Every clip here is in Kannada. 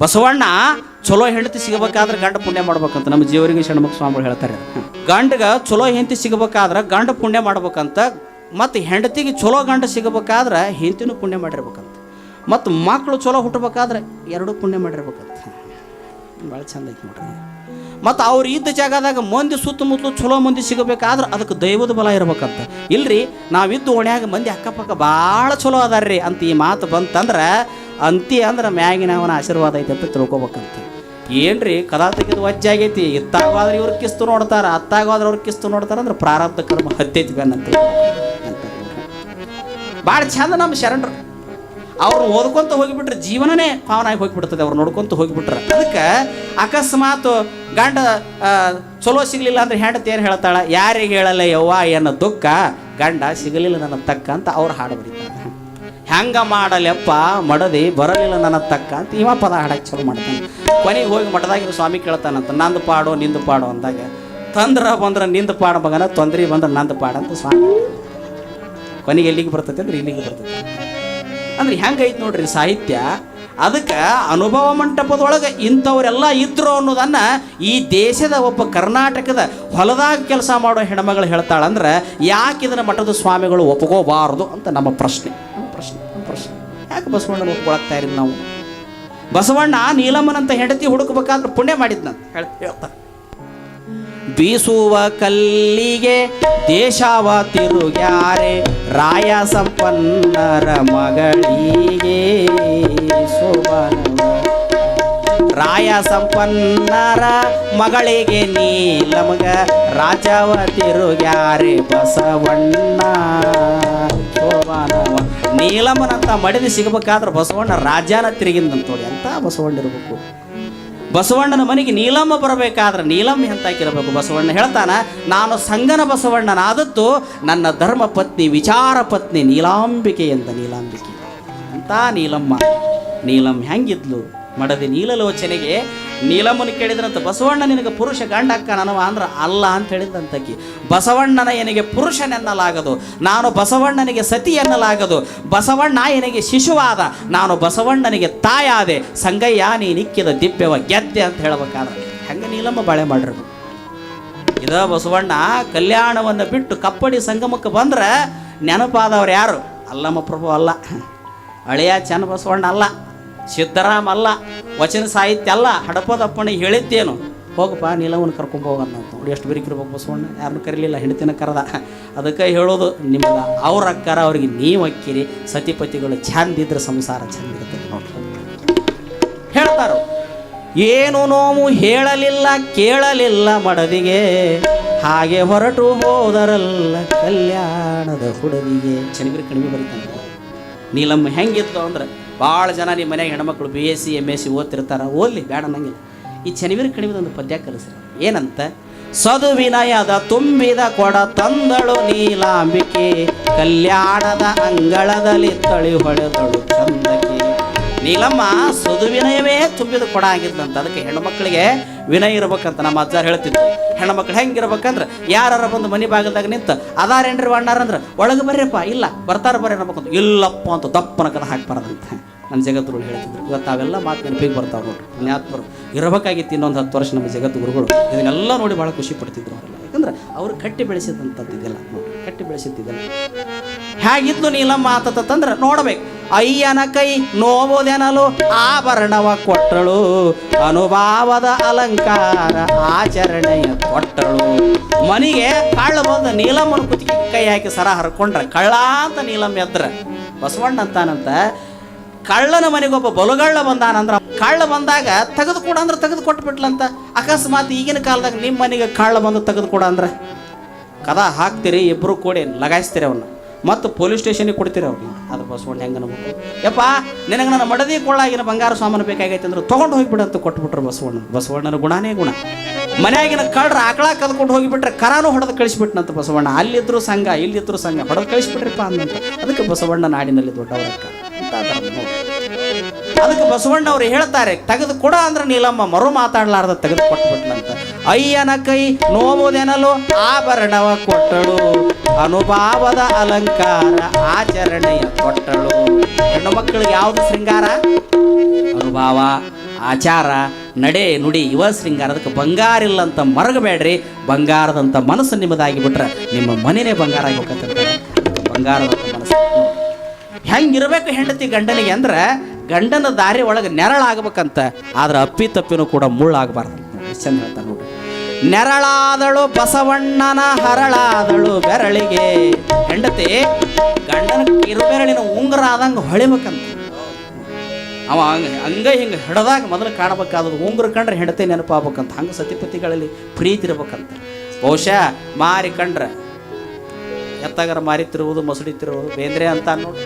ಬಸವಣ್ಣ ಚಲೋ ಹೆಂಡತಿ ಸಿಗಬೇಕಾದ್ರೆ ಗಂಡ ಪುಣ್ಯ ಮಾಡ್ಬೇಕಂತ ನಮ್ಮ ಜೀವರಿಗೆ ಷಣ್ಮುಖ ಸ್ವಾಮಿಗಳು ಹೇಳ್ತಾರೆ. ಗಂಡಗ ಚಲೋ ಹೆಂಡತಿ ಸಿಗಬೇಕಾದ್ರೆ ಗಂಡ ಪುಣ್ಯ ಮಾಡ್ಬೇಕಂತ, ಮತ್ತು ಹೆಂಡತಿಗೆ ಚಲೋ ಗಂಡ ಸಿಗಬೇಕಾದ್ರೆ ಹೆಂಡತಿನೂ ಪುಣ್ಯ ಮಾಡಿರ್ಬೇಕಂತ, ಮತ್ತು ಮಕ್ಕಳು ಚಲೋ ಹುಟ್ಟಬೇಕಾದ್ರೆ ಎರಡೂ ಪುಣ್ಯ ಮಾಡಿರ್ಬೇಕಂತ. ಭಾಳ ಚಂದ ಐತಿ ನೋಡ್ರಿ. ಮತ್ತು ಅವ್ರು ಇದ್ದ ಜಾಗದಾಗ ಮಂದಿ ಸುತ್ತಮುತ್ತಲು ಚಲೋ ಮಂದಿ ಸಿಗಬೇಕಾದ್ರೆ ಅದಕ್ಕೆ ದೈವದ ಬಲ ಇರ್ಬೇಕಂತ. ಇಲ್ರಿ, ನಾವಿದ್ದು ಓಣ್ಯಾಗ ಮಂದಿ ಅಕ್ಕಪಕ್ಕ ಭಾಳ ಚಲೋ ಅದಾರ್ರಿ ಅಂತ ಈ ಮಾತು ಬಂತಂದ್ರೆ ಅಂತಿ ಅಂದ್ರೆ ಮ್ಯಾಗಿನವನ ಆಶೀರ್ವಾದ ಐತೆ ಅಂತ ತಿಳ್ಕೊಬೇಕಂತ. ಏನ್ರಿ? ಕದಾ ತೆಗೆದು ವಜ್ಜಾಗೈತಿ. ಇತ್ತಾಗಾದ್ರೆ ಇವ್ರ ಕಿಸ್ತು ನೋಡ್ತಾರ. ಅತ್ತಾಗಾದ್ರೆ ಅವ್ರ ಕಿಸ್ತು ನೋಡ್ತಾರ ಅಂದ್ರೆ ಪ್ರಾರಬ್ಧ ಕರ್ಮ ಹತ್ತೈತಿ ಬೆನ್ನಂತ ಭಾಳ ಚಂದ ನಮ್ಮ ಶರಣರು. ಅವ್ರು ಓದ್ಕೊಂತ ಹೋಗಿಬಿಟ್ರೆ ಜೀವನನೇ ಪಾವನಾಗಿ ಹೋಗಿಬಿಡ್ತದೆ. ಅವ್ರು ನೋಡ್ಕೊಂತ ಹೋಗಿಬಿಟ್ರೆ. ಅದಕ್ಕೆ ಅಕಸ್ಮಾತ್ ಗಂಡ ಚಲೋ ಸಿಗಲಿಲ್ಲ ಅಂದ್ರೆ ಹೆಂಡತಿ ಏನು ಹೇಳ್ತಾಳ? ಯಾರಿಗೆ ಹೇಳಲ್ಲ ಯವ್ವ, ಏನೋ ದುಃಖ? ಗಂಡ, ಸಿಗಲಿಲ್ಲ ನನ್ನ ತಕ್ಕ ಅಂತ ಅವ್ರು ಹಾಡು ಬರೀತಾರೆ. ಹೆಂಗ ಮಾಡಲೆಪ್ಪ, ಮಡದಿ, ಬರಲಿಲ್ಲ ನನ್ನ ತಕ್ಕ ಅಂತ ಇವ ಪದ ಹಾಡಕ್ಕೆ ಚಲೋ ಮಾಡ್ತಾನೆ. ಕೊನೆಗೆ ಹೋಗಿ ಮಠದಾಗ ಸ್ವಾಮಿ ಕೇಳ್ತಾನಂತ, ನಂದು ಪಾಡು, ನಿಂದು ಪಾಡು ಅಂದಾಗ, ತಂದ್ರ ಬಂದ್ರೆ ನಿಂದು ಪಾಡ ಮಗನ, ತೊಂದ್ರೆ ಬಂದ್ರೆ ನಂದು ಪಾಡು ಅಂತ ಸ್ವಾಮಿ ಕೊನೆಗೆ ಎಲ್ಲಿಗೆ ಬರ್ತೈತೆ ಅಂದ್ರೆ ಇಲ್ಲಿಗೆ ಬರ್ತೈತೆ. ಅಂದ್ರೆ ಹೆಂಗೈತೆ ನೋಡ್ರಿ ಸಾಹಿತ್ಯ, ಅದಕ್ಕೆ ಅನುಭವ ಮಂಟಪದೊಳಗೆ ಇಂಥವರೆಲ್ಲ ಇದ್ರು ಅನ್ನೋದನ್ನ ಈ ದೇಶದ ಒಬ್ಬ ಕರ್ನಾಟಕದ ಹೊಲದಾಗ ಕೆಲಸ ಮಾಡೋ ಹೆಣ್ಮಗಳು ಹೇಳ್ತಾಳಂದ್ರೆ, ಯಾಕೆ ಮಠದ ಸ್ವಾಮಿಗಳು ಒಪ್ಕೋಬಾರದು ಅಂತ ನಮ್ಮ ಪ್ರಶ್ನೆ. ಯಾಕೆ ಬಸವಣ್ಣನ ಒಪ್ಕೊಳಕ್ತಾ ಇರೋದು ನಾವು? ಬಸವಣ್ಣ ನೀಲಮ್ಮನಂತ ಹೆಂಡತಿ ಹುಡುಕಬೇಕಾದ್ರೆ ಪುಣ್ಯ ಮಾಡಿದ್ನಂತ ಹೇಳ್ ಹೇಳ್ತಾರೆ ಬೀಸುವ ಕಲ್ಲಿಗೆ, ದೇಶವ ತಿರುಗ್ಯಾರೆ, ರಾಯ ಸಂಪನ್ನರ ಮಗಳಿಗೆ ರಾಯ ಸಂಪನ್ನರ ಮಗಳಿಗೆ ನೀಲಮಗ, ರಾಜವ ತಿರುಗ್ಯಾರೆ ಬಸವಣ್ಣ. ನೀಲಮ್ಮನಂತ ಮಡಿದು ಸಿಗಬೇಕಾದ್ರೆ ಬಸವಣ್ಣ ರಾಜಾನ ತಿರುಗಿದಂತೋಡಿ ಅಂತ ಬಸವಣ್ಣ ಇರಬೇಕು? ಬಸವಣ್ಣನ ಮನೆಗೆ ನೀಲಮ್ಮ ಬರಬೇಕಾದ್ರೆ ನೀಲಮ್ಮ ಎಂತಾಕಿರಬೇಕು ಬಸವಣ್ಣ ಹೇಳ್ತಾನ, ನಾನು ಸಂಗನ ಬಸವಣ್ಣನಾದದ್ದು ನನ್ನ ಧರ್ಮ ಪತ್ನಿ, ವಿಚಾರ ಪತ್ನಿ ನೀಲಾಂಬಿಕೆ ಎಂದ ನೀಲಾಂಬಿಕೆ. ಅಂತ ನೀಲಮ್ಮ? ನೀಲಮ್ಮ ಹೆಂಗಿದ್ಲು? ಮಡದಿ ನೀಲಲೋಚನೆಗೆ ನೀಲಮ್ಮನ ಕೇಳಿದ್ರಂತ, ಬಸವಣ್ಣ ನಿನಗೆ ಪುರುಷ ಗಂಡ ಅಕ್ಕ ನನವ? ಅಂದ್ರೆ, ಅಲ್ಲ ಅಂತ ಹೇಳಿದಂತಕ್ಕಿ ಬಸವಣ್ಣನ ಎನಗೆ ಪುರುಷನೆನ್ನಲಾಗದು ನಾನು ಬಸವಣ್ಣನಿಗೆ ಸತಿ ಎನ್ನಲಾಗದು, ಬಸವಣ್ಣ ಎನಗೆ ಶಿಶುವಾದ, ನಾನು ಬಸವಣ್ಣನಿಗೆ ತಾಯಾದೆ, ಸಂಗಯ್ಯ ನೀ ನಿಕ್ಕಿದ ದಿವ್ಯವ ಗೆದ್ದೆ ಅಂತ ಹೇಳ್ಬೇಕಾದ್ರೆ. ಹೆಂಗೆ ನೀಲಮ್ಮ ಬಾಳೆ ಮಾಡಿರ್ಬೇಕು ಇದ ಬಸವಣ್ಣ ಕಲ್ಯಾಣವನ್ನು ಬಿಟ್ಟು ಕಪ್ಪಡಿ ಸಂಗಮಕ್ಕೆ ಬಂದ್ರೆ ನೆನಪಾದವ್ರು ಯಾರು? ಅಲ್ಲಮ್ಮ ಪ್ರಭು ಅಲ್ಲ. ಹಳೆಯ ಚೆನ್ನ ಬಸವಣ್ಣ ಅಲ್ಲ. ಸಿದ್ದರಾಮ ಅಲ್ಲ, ವಚನ ಸಾಹಿತ್ಯ ಅಲ್ಲ ಹಡಪದಪ್ಪಣೆ ಹೇಳಿದ್ದೇನು. ಹೋಗಪ್ಪ ನೀಲವನ್ನು ಕರ್ಕೊಂಡು ಅಂತ ನೋಡಿ, ಎಷ್ಟು ಬಿರಿಕಿರ್ಬೇಕು ಬಸವಣ್ಣ. ಯಾರನ್ನು ಕರೀಲಿಲ್ಲ, ಹೆಂಡತಿನ ಕರೆದ. ಅದಕ್ಕೆ ಹೇಳೋದು ನಿಮಗೆ ಅವ್ರ ಅಕ್ಕಾರ ಅವ್ರಿಗೆ ನೀವು ಅಕ್ಕಿರಿ, ಸತಿಪತಿಗಳು ಚಂದಿದ್ರೆ ಸಂಸಾರ ಚಂದ ಇರ್ತದೆ ನೋಡ್ರಿ. ಹೇಳ್ತಾರೋ. ಏನು ನೋವು ಹೇಳಲಿಲ್ಲ, ಕೇಳಲಿಲ್ಲ ಮಡದಿಗೆ. ಹಾಗೆ ಹೊರಟು ಹೋದರಲ್ಲ ಕಲ್ಯಾಣದ ಹುಡುಗಿಗೆ. ಚನಿಬಿರಿ ಕಡಿಮೆ ಬರೀತಾನೆ. ನೀಲಮ್ಮ ಹೆಂಗಿತ್ತು ಅಂದ್ರೆ ಭಾಳ ಜನ ನಿಮ್ಮ ಮನೆಗೆ ಹೆಣ್ಮಕ್ಳು B S C M S C ಓದ್ತಿರ್ತಾರೆ, ಓದಲಿ, ಬೇಡ ಅನ್ನಂಗಿಲ್ಲ ಈ ಚನಿಬಿರಿ ಕಡಿಮೆ ಒಂದು ಪದ್ಯ ಕಲಿಸ್ರಿ. ಏನಂತ? ಸದು ವಿನಯದ ತುಂಬಿದ ಕೊಡ ತಂದಳು ನೀಲಾಂಬಿಕೆ, ಕಲ್ಯಾಣದ ಅಂಗಳದಲ್ಲಿ ತಳಿ ಹೊಡೆದಳು ಚಂದಕ್ಕೆ ನೀಲಮ್ಮ ಸುದು ವಿನಯವೇ ತುಂಬಿದ ಕೊಡ ಆಗಿದ್ದಂತ ಅದಕ್ಕೆ ಹೆಣ್ಮಕ್ಳಿಗೆ ವಿನಯ ಇರ್ಬೇಕಂತ ನಮ್ಮ ಅಜ್ಜಾರ್ ಹೇಳ್ತಿದ್ರು. ಹೆಣ್ಮಕ್ಳು ಹೆಂಗಿರ್ಬೇಕಂದ್ರೆ ಯಾರು ಬಂದು ಮನೆ ಬಾಗಿಲ್ದಾಗ ನಿಂತ ಅದಾರೇನ್ರಿ ವಣ್ಣಾರ ಅಂದ್ರೆ, ಒಳಗೆ ಬರ್ರಿಪ್ಪ. ಇಲ್ಲ, ಬರ್ತಾರ ಬರ್ರಿ ಅನ್ನಬೇಕಂತ ಇಲ್ಲಪ್ಪ ಅಂತ ದಪ್ಪನ ಕದ ಹಾಕ್ಬಾರ್ದಂತ ನನ್ನ ಜಗತ್ಗಳು ಹೇಳ್ತಿದ್ರು. ಇವತ್ತು ಅವೆಲ್ಲ ಮಾತು ನೆನಪಿಗೆ ಬರ್ತಾವೆ ನೋಡ್ರಿ. ಪುಣ್ಯಾತ್ಮರು ಇರಬೇಕಾಗಿತ್ತು ಇನ್ನೊಂದು ಹತ್ತು ವರ್ಷ ನಮ್ಮ ಜಗತ್ತು ಗುರುಗಳು. ಇದನ್ನೆಲ್ಲ ನೋಡಿ ಭಾಳ ಖುಷಿ ಪಡ್ತಿದ್ರು ಅವರೆಲ್ಲ. ಯಾಕಂದ್ರೆ ಅವ್ರು ಕಟ್ಟಿ ಬೆಳೆಸಿದಂಥದ್ದು ಇದೆಲ್ಲ ನೋಡ್ರಿ. ಕಟ್ಟಿ ಬೆಳೆಸಿದ್ದಿದೆಲ್ಲ. ಹೇಗಿದ್ಲು ನೀಲಮ್ಮ ಆತತಂದ್ರೆ ನೋಡ್ಬೇಕು. ಅಯ್ಯನ ಕೈ ನೋವುದೆನಲು ಆಭರಣವ ಕೊಟ್ಟಳು. ಅನುಭಾವದ ಅಲಂಕಾರ ಆಚರಣೆಯ ಕೊಟ್ಟಳು. ಮನೆಗೆ ಕಳ್ಳ ಬಂದ ನೀಲಮ್ಮನ ಕುತ್ತಿಗೆ ಕೈ ಹಾಕಿ ಸರ ಹರ್ಕೊಂಡ್ರೆ ಕಳ್ಳ ಅಂತ ನೀಲಮ್ಮ ಎದ್ರ. ಬಸವಣ್ಣ ಅಂತಾನಂತ, ಕಳ್ಳನ ಮನೆಗೊಬ್ಬ ಬಲುಗಳ್ಳ ಬಂದಾನಂದ್ರ ಕಳ್ಳ ಬಂದಾಗ ತೆಗೆದು ಕೊಡ ಅಂದ್ರೆ ತೆಗೆದು ಕೊಟ್ಬಿಟ್ಲಂತ ಅಕಸ್ಮಾತ್ ಈಗಿನ ಕಾಲದಾಗ ನಿಮ್ಮ ಮನೆಗೆ ಕಳ್ಳ ಬಂದು ತೆಗೆದು ಕೊಡ ಅಂದ್ರೆ. ಕದ ಹಾಕ್ತೀರಿ ಇಬ್ಬರು ಕೂಡಿ ಲಗಾಯಿಸ್ತೀರಿ ಅವನ್ನ ಮತ್ತು ಪೊಲೀಸ್ ಸ್ಟೇಷನಿಗೆ ಕೊಡ್ತೀರಿ ಅವ್ರಿಗೆ? ಅದು ಬಸವಣ್ಣ ಹೆಂಗೆ ಅನ್ಬೇಕು? ಯಪ್ಪ, ನಿನಗೆ ನನ್ನ ಮಡದಿ ಕೊಳ್ಳಾಗಿನ ಬಂಗಾರ ಸಾಮಾನು ಬೇಕಾಗೈತೆ ಅಂದ್ರೆ ತೊಗೊಂಡು ಹೋಗಿಬಿಡು ಅಂತ ಕೊಟ್ಬಿಟ್ರು ಬಸವಣ್ಣ ಬಸವಣ್ಣನ ಗುಣನೇ ಗುಣ. ಮನೆಯಾಗಿನ ಕಳ್ರ ಆಕಳ ಕದ್ಕೊಂಡು ಹೋಗಿಬಿಟ್ರೆ ಕರಾನು ಹೊಡೆದು ಕಳಿಸ್ಬಿಟ್ನಂತ ಬಸವಣ್ಣ ಅಲ್ಲಿದ್ರು ಸಂಘ, ಇಲ್ಲಿದ್ರು ಸಂಘ, ಹೊಡೆದು ಕಳಿಸ್ಬಿಟ್ರಿಪ್ಪ ಅಂದಂತ. ಅದಕ್ಕೆ ಬಸವಣ್ಣ ನಾಡಿನಲ್ಲಿ ದೊಡ್ಡವರ ಅದಕ್ಕೆ ಬಸವಣ್ಣ ಅವರು ಹೇಳ್ತಾರೆ ತೆಗೆದು ಕೊಡ ಅಂದ್ರೆ ನೀಲಮ್ಮ, ಮರು ಮಾತಾಡಲಾರ್ದ ತೆಗೆದು ಕೊಟ್ಬಿಟ್ಲಂತ ಅಯ್ಯನ ಕೈ ನೋವುದೆನಲು ಆಭರಣವ ಕೊಟ್ಟಳು. ಅನುಭಾವದ ಅಲಂಕಾರ ಆಚರಣೆಯ ಕೊಟ್ಟಳು. ಹೆಣ್ಣು ಮಕ್ಕಳಿಗೆ ಯಾವುದು ಶೃಂಗಾರ? ಅನುಭಾವ, ಆಚಾರ, ನಡೆ, ನುಡಿ ಯುವ ಶೃಂಗಾರ. ಅದಕ್ಕೆ ಬಂಗಾರ ಇಲ್ಲ ಅಂತ ಮರಗಬೇಡ್ರಿ. ಬಂಗಾರದಂಥ ಮನಸ್ಸು ನಿಮ್ಮದಾಗಿ ಬಿಟ್ರೆ ನಿಮ್ಮ ಮನೆನೇ ಬಂಗಾರ ಆಗಿ ಬಂಗಾರದಂತ ಬಂಗಾರದಂಥ ಮನಸ್ಸು. ಹೆಂಗಿರ್ಬೇಕು ಹೆಂಡತಿ ಗಂಡನಿಗೆ ಅಂದ್ರೆ ಗಂಡನ ದಾರಿ ಒಳಗೆ ನೆರಳಾಗಬೇಕಂತ. ಆದ್ರೆ ಅಪ್ಪಿ ತಪ್ಪಿನೂ ಕೂಡ ಮುಳ್ಳಾಗಬಾರ್ದು ಎಷ್ಟು ಚಂದ ನೆರಳಾದಳು ಬಸವಣ್ಣನ ಹರಳಾದಳು ಬೆರಳಿಗೆ. ಹೆಂಡತಿ, ಗಂಡನ ಕಿರುಬೆರಳಿನ ಉಂಗುರ ಆದಂಗೆ ಹೊಳಿಬೇಕಂತ. ಅವ ಹಂಗೆ ಹಂಗೆ ಹಿಂಗೆ ಹಿಡ್ದಾಗ ಮೊದಲು ಕಾಣಬೇಕಾದದು ಉಂಗುರ ಕಂಡ್ರೆ ಹೆಂಡತಿ ನೆನಪಾಗ್ಬೇಕಂತ. ಹಂಗೆ ಸತಿಪತಿಗಳಲ್ಲಿ ಪ್ರೀತಿ ಇರ್ಬೇಕಂತ. ಬಹುಶಃ ಮಾರಿ ಕಂಡ್ರೆ ಎತ್ತಾಗರ ಮಾರಿತಿರುವುದು ಮಸಡಿತಿರುವುದು ಬೇಂದ್ರೆ ಅಂತ ನೋಡಿ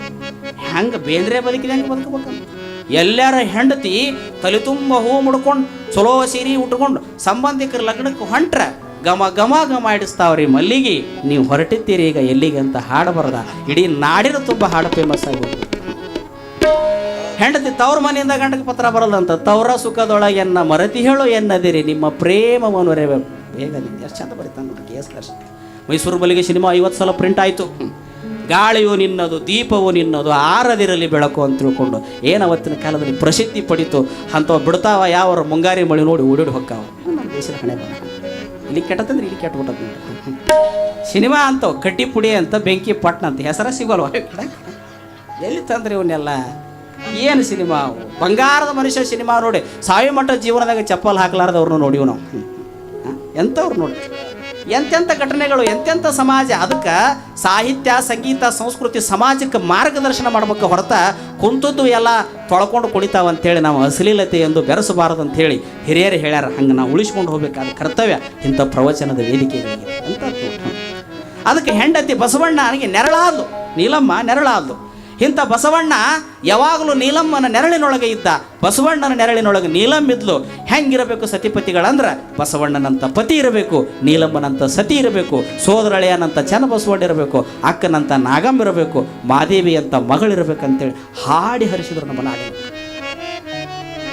ಹೆಂಗೆ ಬೇಂದ್ರೆ ಬದುಕಿದೆ ಹೆಂಗೆ ಬದುಕಬೇಕಂತ. ಎಲ್ಲಾರ ಹೆಂಡತಿ ತಲೆ ತುಂಬ ಹೂ ಮುಡ್ಕೊಂಡು ಚಲೋ ಸೀರೆ ಉಟ್ಕೊಂಡು ಸಂಬಂಧಿಕರ ಲಗ್ನಕ್ಕೆ ಹೊಂಟ್ರ ಗಮ ಗಮ ಗಮ ಇಡಿಸ್ತಾವ್ರಿ ಮಲ್ಲಿಗೆ. ನೀವು ಹೊರಟಿದ್ದೀರಿ ಈಗ ಎಲ್ಲಿಗೆ ಅಂತ ಹಾಡು ಬರದ ಇಡೀ ನಾಡಿನ ತುಂಬ ಹಾಡು ಫೇಮಸ್ ಆಗೋದು ಹೆಂಡತಿ ತವ್ರ ಮನೆಯಿಂದ ಗಂಡಕ್ಕೆ ಪತ್ರ ಬರಲ್ಲಂತ ತವರ ಸುಖದೊಳಗೆನ್ನ ಮರತಿ ಹೇಳು ಎನ್ನದಿರಿ, ನಿಮ್ಮ ಪ್ರೇಮವನ್ನು ರೆವೆ ಬೇಗ ಎಷ್ಟು ಚಂದ ಬರೀತಾನೆ ನೋಡಿ ಎಸ್ ಮೈಸೂರು ಮಲ್ಲಿಗೆ ಸಿನಿಮಾ ಐವತ್ತು ಸಲ ಪ್ರಿಂಟ್ ಆಯಿತು. ಗಾಳಿಯು ನಿನ್ನದು, ದೀಪವು ನಿನ್ನದು, ಆರದಿರಲಿ ಬೆಳಕು ಅಂತ ತಿಳ್ಕೊಂಡು. ಏನು ಅವತ್ತಿನ ಕಾಲದಲ್ಲಿ ಪ್ರಸಿದ್ಧಿ ಪಡಿತು? ಅಂಥವು ಬಿಡ್ತಾವ ಯಾವ ಮುಂಗಾರಿ ಮಳೆ ನೋಡಿ ಓಡಿಡ್ ಹೊಕ್ಕಾವ. ದೇಶದ ಹಣೆ ಬರ ಇಲ್ಲಿ ಕೆಟ್ಟತಂದ್ರೆ ಇಲ್ಲಿ ಕೆಟ್ಟಬಿಟ್ಟದ ಸಿನಿಮಾ ಅಂತ ಕಟ್ಟಿ ಪುಡಿ ಅಂತ ಬೆಂಕಿ ಪಟ್ನ ಅಂತ ಹೆಸರ ಸಿಗೋಲ್ವ? ಎಲ್ಲಿ ತಂದ್ರಿ ಇವನ್ನೆಲ್ಲ? ಏನು ಸಿನಿಮಾ? ಬಂಗಾರದ ಮನುಷ್ಯ ಸಿನಿಮಾ ನೋಡಿ ಸಾವಿ ಮಟ್ಟ ಜೀವನದಾಗ ಚಪ್ಪಲ್ ಹಾಕ್ಲಾರ್ದವ್ರನ್ನ ನೋಡಿವು ನಾವು? ಎಂಥವ್ರು ನೋಡಿ. ಎಂತೆಂಥ ಘಟನೆಗಳು ಎಂತೆಂಥ ಸಮಾಜ, ಅದಕ್ಕೆ ಸಾಹಿತ್ಯ, ಸಂಗೀತ, ಸಂಸ್ಕೃತಿ, ಸಮಾಜಕ್ಕೆ ಮಾರ್ಗದರ್ಶನ ಮಾಡ್ಬೇಕು ಹೊರತ ಕುಂತದ್ದು ಎಲ್ಲ ತೊಳ್ಕೊಂಡು ಕುಣಿತಾವ ಅಂತೇಳಿ ನಾವು ಅಶ್ಲೀಲತೆ ಎಂದು ಬೆರೆಸಬಾರದು ಅಂತೇಳಿ ಹಿರಿಯರು ಹೇಳ್ಯಾರ. ಹಂಗೆ ನಾವು ಉಳಿಸ್ಕೊಂಡು ಹೋಗ್ಬೇಕಾದ ಕರ್ತವ್ಯ ಇಂಥ ಪ್ರವಚನದ ವೇದಿಕೆ ಅಂತ ಅದಕ್ಕೆ ಹೆಂಡತಿ ಬಸವಣ್ಣ ನನಗೆ ನೆರಳಾದ್ಲು, ನೀಲಮ್ಮ ನೆರಳಾದ್ಲು. ಇಂಥ ಬಸವಣ್ಣ ಯಾವಾಗಲೂ ನೀಲಮ್ಮನ ನೆರಳಿನೊಳಗೆ ಇದ್ದ. ಬಸವಣ್ಣನ ನೆರಳಿನೊಳಗೆ ನೀಲಮ್ಮ ಇದ್ಲು. ಹೆಂಗಿರಬೇಕು ಸತಿಪತಿಗಳಂದ್ರೆ? ಬಸವಣ್ಣನಂತ ಪತಿ ಇರಬೇಕು, ನೀಲಮ್ಮನಂತ ಸತಿ ಇರಬೇಕು, ಸೋದರಳೆಯನಂತ ಚೆನ್ನ ಬಸವಣ್ಣ ಇರಬೇಕು, ಅಕ್ಕನಂತ ನಾಗಮ್ಮ ಇರಬೇಕು ಮಾದೇವಿ ಅಂತ ಮಗಳಿರ್ಬೇಕಂತೇಳಿ ಹಾಡಿ ಹರಿಸಿದ್ರು ನಮ್ಮ ನಾಗ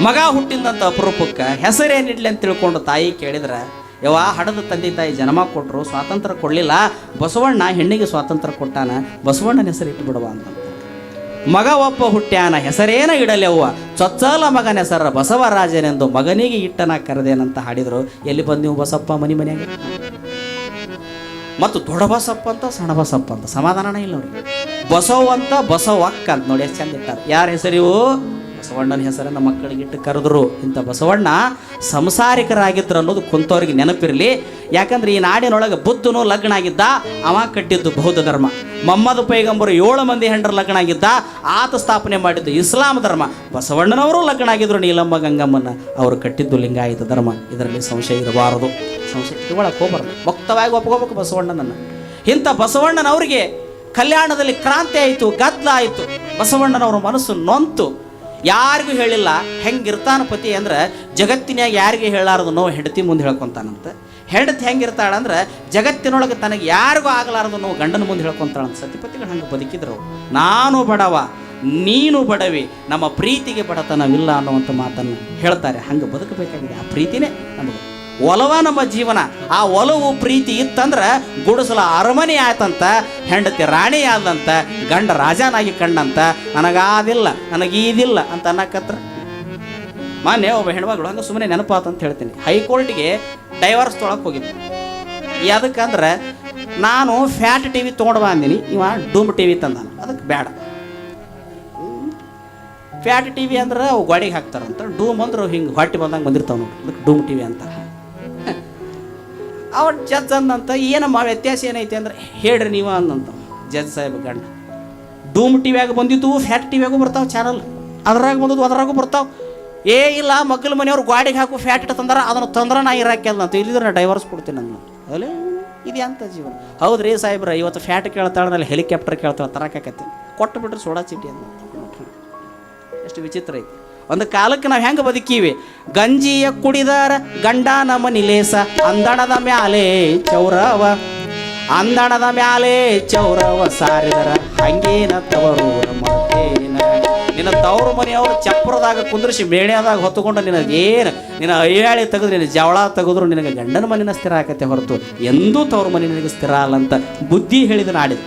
ಮಗ ಹುಟ್ಟಿದಂಥ ಅಪರೂಪಕ್ಕೆ ಹೆಸರೇನಿಡ್ಲಿ ಅಂತ ತಿಳ್ಕೊಂಡು ತಾಯಿ ಕೇಳಿದ್ರೆ ಯವ ಹಡದ ತಂದೆ ತಾಯಿ ಜನ್ಮ ಕೊಟ್ಟರು ಸ್ವಾತಂತ್ರ್ಯ ಕೊಡಲಿಲ್ಲ, ಬಸವಣ್ಣ ಹೆಣ್ಣಿಗೆ ಸ್ವಾತಂತ್ರ್ಯ ಕೊಟ್ಟಾನ, ಬಸವಣ್ಣನ ಹೆಸರು ಇಟ್ಟು ಬಿಡುವ ಅಂತ ಮಗ ಒಪ್ಪ ಹುಟ್ಟ್ಯಾನ, ಹೆಸರೇನ ಇಡಲೆವ್ವ ಚೊಚ್ಚಲ ಮಗನ ಹೆಸರ ಬಸವರಾಜನೆಂದು ಮಗನಿಗೆ ಇಟ್ಟನ ಕರೆದೇನಂತ ಹಾಡಿದ್ರು. ಎಲ್ಲಿ ಬಂದು ನೀವು ಬಸಪ್ಪ ಮನಿ ಮನೆಯಾಗ? ಮತ್ತು ದೊಡ್ಡ ಬಸಪ್ಪ ಅಂತ ಸಣ್ಣ ಬಸಪ್ಪ ಅಂತ ಸಮಾಧಾನನೇ ಇಲ್ಲ ಅವ್ರಿಗೆ. ಬಸವ್ ಅಂತ ಬಸವಕ್ಕ ಅಂತ ನೋಡಿ ಎಷ್ಟು ಚಂದ ಇಟ್ಟಾರೆ. ಯಾರ ಹೆಸರಿವು ಬಸವಣ್ಣನ ಹೆಸರನ್ನು ಮಕ್ಕಳಿಗಿಟ್ಟು ಕರೆದ್ರು ಇಂಥ ಬಸವಣ್ಣ ಸಂಸಾರಿಕರಾಗಿದ್ರು ಅನ್ನೋದು ಕುಂತವ್ರಿಗೆ ನೆನಪಿರಲಿ. ಯಾಕಂದ್ರೆ ಈ ನಾಡಿನೊಳಗೆ ಬುದ್ಧನು ಲಗ್ನ ಆಗಿದ್ದ, ಅವ ಕಟ್ಟಿದ್ದು ಬೌದ್ಧ ಧರ್ಮ. ಮೊಹಮ್ಮದ್ ಪೈಗಂಬರು ಏಳು ಮಂದಿ ಹೆಂಡ್ರ ಲಗ್ನ ಆಗಿದ್ದ, ಆತ ಸ್ಥಾಪನೆ ಮಾಡಿದ್ದು ಇಸ್ಲಾಂ ಧರ್ಮ. ಬಸವಣ್ಣನವರು ಲಗ್ನ ಆಗಿದ್ರು ನೀಲಮ್ಮ ಗಂಗಮ್ಮನ. ಅವರು ಕಟ್ಟಿದ್ದು ಲಿಂಗಾಯತ ಧರ್ಮ. ಇದರಲ್ಲಿ ಸಂಶಯ ಇರಬಾರದು. ಸಂಶಯ ಇಟ್ಕೊಳಕ್ಕೆ ಹೋಗ್ಬಾರ್ದು. ಮುಕ್ತವಾಗಿ ಒಪ್ಕೋಬೇಕು ಬಸವಣ್ಣನನ್ನು. ಇಂಥ ಬಸವಣ್ಣನವರಿಗೆ ಕಲ್ಯಾಣದಲ್ಲಿ ಕ್ರಾಂತಿ ಆಯಿತು ಗದ್ದಲ ಆಯಿತು. ಬಸವಣ್ಣನವರ ಮನಸ್ಸು ನೊಂತು. ಯಾರಿಗೂ ಹೇಳಿಲ್ಲ ಹೆಂಗಿರ್ತಾನ ಪತಿ ಅಂದ್ರೆ ಜಗತ್ತಿನ್ಯಾಗ ಯಾರಿಗೆ ಹೇಳಾರದು ನೋವು ಹೆಂಡತಿ ಮುಂದೆ ಹೇಳ್ಕೊಂತಾನಂತ ಹೆಂಡತಿ ಹೆಂಗಿರ್ತಾಳಂದ್ರೆ ಜಗತ್ತಿನೊಳಗೆ ತನಗೆ ಯಾರಿಗೂ ಆಗಲಾರದು ನೋವು ಗಂಡನ ಮುಂದೆ ಹೇಳ್ಕೊಂತಾಳಂತ ಸತಿಪತಿಗಳು ಹಂಗೆ ಬದುಕಿದ್ರು. ನಾನು ಬಡವ, ನೀನು ಬಡವಿ, ನಮ್ಮ ಪ್ರೀತಿಗೆ ಬಡತನವಿಲ್ಲ ಅನ್ನುವಂಥ ಮಾತನ್ನು ಹೇಳ್ತಾರೆ. ಹಂಗೆ ಬದುಕಬೇಕಾಗಿದೆ ಆ ಪ್ರೀತಿನೇ ನಮಗೆ. ಒಲವ ನಮ್ಮ ಜೀವನ. ಆ ಒಲವು ಪ್ರೀತಿ ಇತ್ತಂದ್ರೆ ಗುಡಿಸಲ ಅರಮನೆ ಆಯ್ತಂತ, ಹೆಂಡತಿ ರಾಣಿ ಆದಂತ, ಗಂಡ ರಾಜನಾಗಿ ಕಂಡಂತ, ನನಗಾದಿಲ್ಲ, ನನಗೀದಿಲ್ಲ ಅಂತ ಅನ್ನಕತ್ರ. ಮಾನ್ಯ ಒಬ್ಬ ಹೆಣ್ಮಗಳು ಹಂಗೆ ಸುಮ್ಮನೆ ನೆನಪಾತ ಅಂತ ಹೇಳ್ತೀನಿ. ಹೈಕೋರ್ಟ್ಗೆ ಡೈವರ್ಸ್ ತೊಳಕ್ಕೆ ಹೋಗಿದ್ದೆ. ಯಾದಕ್ಕಂದ್ರೆ ನಾನು ಫ್ಯಾಟ್ ಟಿ ವಿ ತೊಗೊಂಡು ಬಂದಿನಿ, ಇವ ಡೂಮ್ ಟಿ ವಿ ತಂದಾನ. ಅದಕ್ಕೆ ಬೇಡ ಫ್ಯಾಟ್ ಟಿ ವಿ ಅಂದ್ರೆ ಅವು ಗೋಡೆಗೆ ಹಾಕ್ತಾರಂತ. ಡೂಮ್ ಅಂದ್ರೆ ಹಿಂಗೆ ಹೊಟ್ಟೆ ಬಂದಂಗೆ ಬಂದಿರ್ತಾವೆ ನೋಡಿ ಅದಕ್ಕೆ ಡೂಮ್ ಟಿ ವಿ ಅಂತಾರೆ. ಅವ್ರು ಜಜ್ ಅಂದಂತ ಏನಮ್ಮ ವ್ಯತ್ಯಾಸ ಏನೈತೆ ಅಂದ್ರೆ, ಹೇಳ್ರಿ ನೀವು ಅಂದಂತ ಜಜ್ ಸಾಹೇಬ್ ಗಂಡ. ಡೂಮ್ ಟಿವ್ಯಾಗ ಬಂದಿದ್ದು ಫ್ಯಾಟ್ ಟಿವ್ಯಾಗೂ ಬರ್ತಾವೆ ಚಾನಲ್ ಅದ್ರಾಗ ಬಂದದ್ದು, ಅದ್ರಾಗೂ ಬರ್ತಾವೆ. ಏ, ಇಲ್ಲ ಮಕ್ಕಳ ಮನೆಯವ್ರು ಗಾಡಿಗೆ ಹಾಕು ಫ್ಯಾಟ್ ಇಟ್ಟು ತಂದ್ರೆ, ಅದನ್ನು ತಂದ್ರೆ ನಾ ಇರಾಕಿಲ್ಲ ಅಂತ ಇಲ್ಲಿದ್ರೆ ನಾ ಡೈವರ್ಸ್ ಕೊಡ್ತೀನಿ ನಾನು. ಅಲ್ಲೇ ಇದು ಅಂತ ಜೀವನ. ಹೌದ್ರಿ ಸಾಹೇಬ್ರ, ಇವತ್ತು ಫ್ಯಾಟ್ ಕೇಳ್ತಾಳೆ ಹೆಲಿಕಾಪ್ಟರ್ ಕೇಳ್ತಾಳೆ, ತರಕಾಕತ್ತಿ. ಕೊಟ್ಟು ಬಿಟ್ರೆ ಸೋಡಾ ಚೀಟಿ ಅಂತ ಎಷ್ಟು ವಿಚಿತ್ರ ಐತಿ. ಒಂದು ಕಾಲಕ್ಕೆ ನಾವು ಹೆಂಗೆ ಬದುಕೀವಿ? ಗಂಜಿಯ ಕುಡಿದಾರ ಗಂಡ ನಮ್ಮ ನಿಲೇಸ, ಅಂದಣದ ಮ್ಯಾಲೆ ಚೌರವ. ಅಂದಣದ ಮ್ಯಾಲೆ ಚೌರವ ಸಾರಿದರ, ಹಂಗೇನ ತವರು ನಿನ್ನ ತವರು ಮನೆಯವರು ಚಪ್ರದಾಗ ಕುಂದ್ರಿಸಿ ಮೇಣ್ಯಾದಾಗ ಹೊತ್ತುಕೊಂಡು ನಿನಗೇನು ನಿನ್ನ ಅಯ್ಯಾಳಿ ತೆಗೆದು ನಿನ್ನ ಜವಳ ತೆಗೆದ್ರು ನಿನಗೆ ಗಂಡನ ಮನೆಯ ಸ್ಥಿರ ಆಕತ್ತೆ ಹೊರತು, ಎಂದೂ ತವರು ಮನೆ ನಿನಗೆ ಸ್ಥಿರ ಅಲ್ಲ ಅಂತ ಬುದ್ಧಿ ಹೇಳಿದ ನಾಡಿದ್ದು.